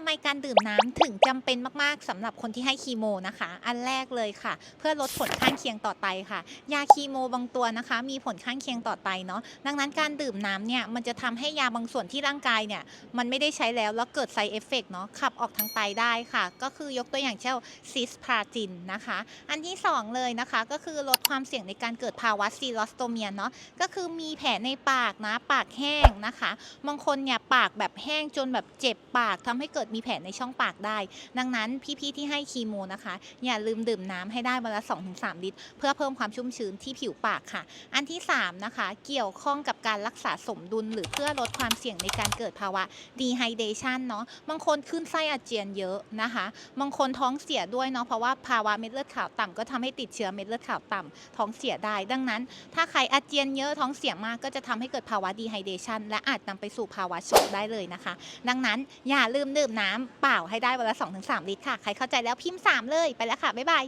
ำไมการดื่มน้ำถึงจำเป็นมากๆสำหรับคนที่ให้คีโมนะคะ อันแรกเลยค่ะ เพื่อลดผลข้างเคียงต่อไตค่ะ ยาคีโมบางตัวนะคะ มีผลข้างเคียงต่อไตเนาะดังนั้นการดื่มน้ำเนี่ยมันจะทำให้ยาบางส่วนที่ร่างกายเนี่ยมันไม่ได้ใช้แล้วแล้วเกิดไซเอฟเฟกเนาะขับออกทางไตได้ค่ะ ก็คือยกตัวอย่างเช่นซิสพาจินนะคะ อันที่สองเลยนะคะก็คือลดความเสี่ยงในการเกิดภาวะซีลอสโตเมียเนาะก็คือมีแผลในปากนะปากแห้งนะคะบางคนเนี่ยปากแบบแห้งจนแบบเจ็บปากทำให้เกิดมีแผลในช่องปากได้ ดังนั้นพี่ๆที่ให้คีโมนะคะ อย่าลืมดื่มน้ำให้ได้วันละ2-3 ลิตร เพื่อเพิ่มความชุ่มชื้นที่ผิวปากค่ะ อันที่ 3 นะคะ เกี่ยวข้องกับการรักษาสมดุล หรือเพื่อลดความเสี่ยงในการเกิดภาวะดีไฮเดชันเนาะบางคนขึ้นไส้อาเจียนเยอะนะคะบางคนท้องเสียด้วยเนาะเพราะว่าภาวะเม็ดเลือดขาวต่ำก็ทำให้ติดเชื้อเม็ดเลือดขาวต่ำท้องเสียได้ ดังนั้น ถ้าใครอาเจียนเยอะท้องเสียมากก็จะทำให้เกิดภาวะดีไฮเดชันและอาจนำไปสู่ภาวะช็อกได้เลยนะคะ ดังนั้นอย่าลืมดื่มมน้ำเปล่าให้ได้วันละ 2-3 ลิตรค่ะ ใครเข้าใจแล้วพิมพ์ 3 เลยไปแล้วค่ะ บ๊ายบาย